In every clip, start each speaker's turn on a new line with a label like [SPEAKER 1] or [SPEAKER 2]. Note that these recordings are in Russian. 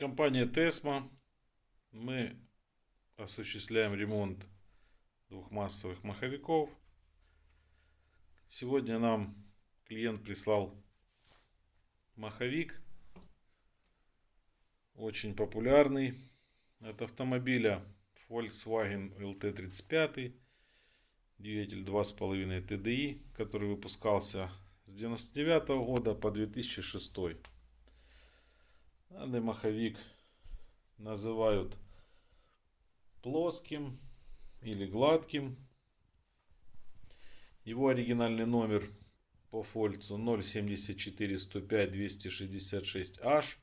[SPEAKER 1] Компания Тесма. Мы осуществляем ремонт двухмассовых маховиков. Сегодня нам клиент прислал маховик. Очень популярный. От автомобиля Volkswagen LT35. Двигатель 2.5 TDI, который выпускался с 99 года по 2006. Данный маховик называют плоским или гладким. Его оригинальный номер по фольцу 074 105 266 h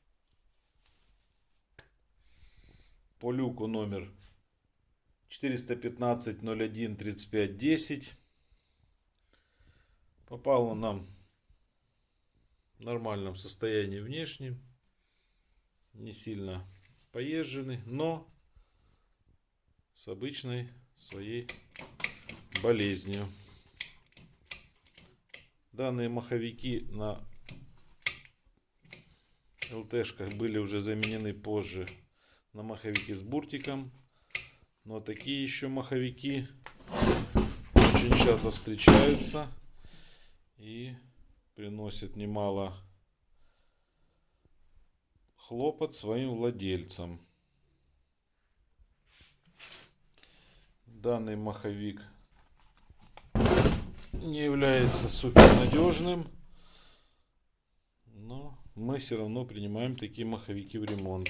[SPEAKER 1] По люку номер 415 01 35 10. Попал он нам в нормальном состоянии внешнем не сильно поезженный, но с обычной своей болезнью. Данные маховики на ЛТшках были уже заменены позже на маховики с буртиком. Но такие еще маховики очень часто встречаются и приносят немало хлопот своим владельцам. Данный маховик не является супернадежным, но мы все равно принимаем такие маховики в ремонт.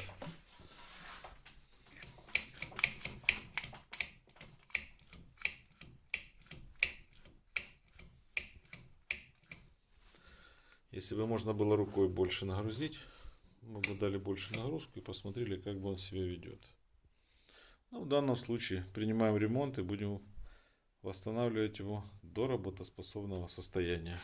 [SPEAKER 1] Если бы можно было рукой больше нагрузить, мы бы дали больше нагрузку и посмотрели, как бы он себя ведет. Ну, в данном случае принимаем ремонт и будем восстанавливать его до работоспособного состояния.